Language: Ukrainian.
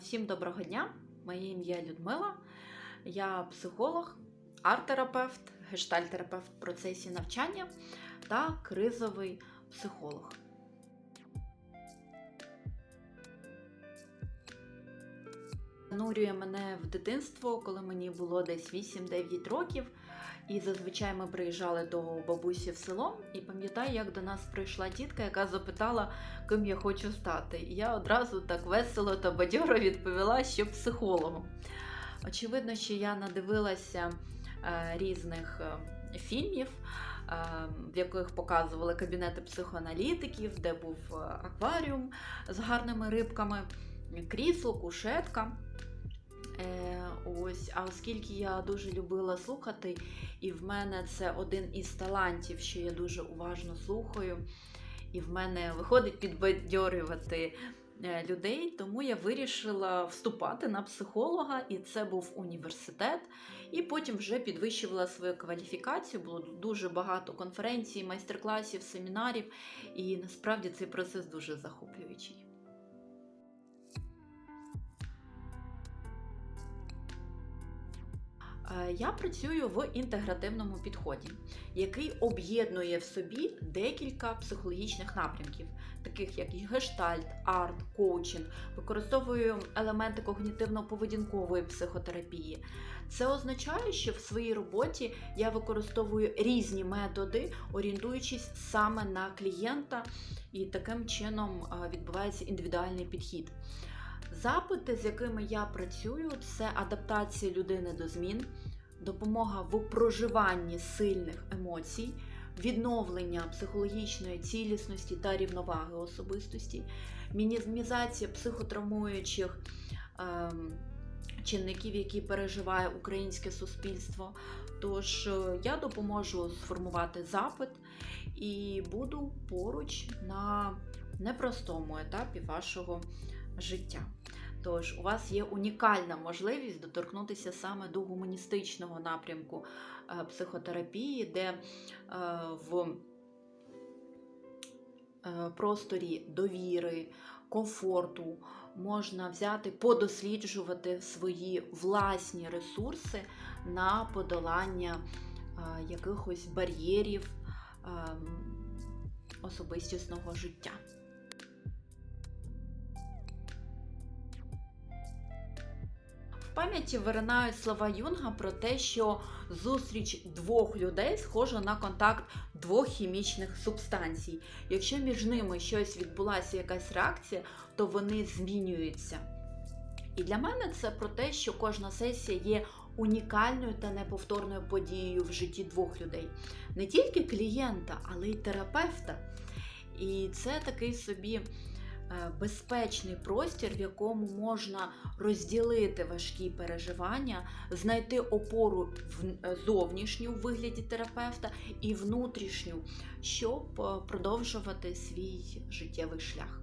Всім доброго дня! Моє ім'я Людмила. Я психолог, арт-терапевт, гештальтерапевт в процесі навчання та кризовий психолог. Занурює мене в дитинство, коли мені було десь 8-9 років. І зазвичай ми приїжджали до бабусі в село, і пам'ятаю, як до нас прийшла тітка, яка запитала, ким я хочу стати. І я одразу так весело та бадьоро відповіла, що психологом. Очевидно, що я надивилася е, різних е, фільмів, е, в яких показували кабінети психоаналітиків, де був акваріум з гарними рибками, крісло, кушетка. Е, ось, а оскільки я дуже любила слухати, і в мене це один із талантів, що я дуже уважно слухаю, і в мене виходить підбадьорювати е, людей, тому я вирішила вступати на психолога, і це був університет. І потім вже підвищувала свою кваліфікацію. Було дуже багато конференцій, майстер-класів, семінарів, і насправді цей процес дуже захоплюючий. Я працюю в інтегративному підході, який об'єднує в собі декілька психологічних напрямків, таких як гештальт, арт, коучинг, використовую елементи когнітивно-поведінкової психотерапії. Це означає, що в своїй роботі я використовую різні методи, орієнтуючись саме на клієнта, і таким чином е, відбувається індивідуальний підхід. Запити, з якими я працюю, це адаптація людини до змін, допомога в проживанні сильних емоцій, відновлення психологічної цілісності та рівноваги особистості, мінімізація психотравмуючих ем, чинників, які переживає українське суспільство. Тож е, я допоможу сформувати запит і буду поруч на непростому етапі вашого життя. Тож у вас є унікальна можливість доторкнутися саме до гуманістичного напрямку е, психотерапії, де е, в е, просторі довіри, комфорту можна взяти, подосліджувати свої власні ресурси на подолання якихось бар'єрів ем, особистісного життя. Пам'яті виринають слова Юнга про те, що зустріч двох людей схожа на контакт двох хімічних субстанцій. Якщо між ними щось відбулася, якась реакція, то вони змінюються. І для мене це про те, що кожна сесія є унікальною та неповторною подією в житті двох людей. Не тільки клієнта, але й терапевта. І це такий собі безпечний простір, в якому можна розділити важкі переживання, знайти опору в зовнішню в вигляді терапевта і внутрішню, щоб продовжувати свій життєвий шлях.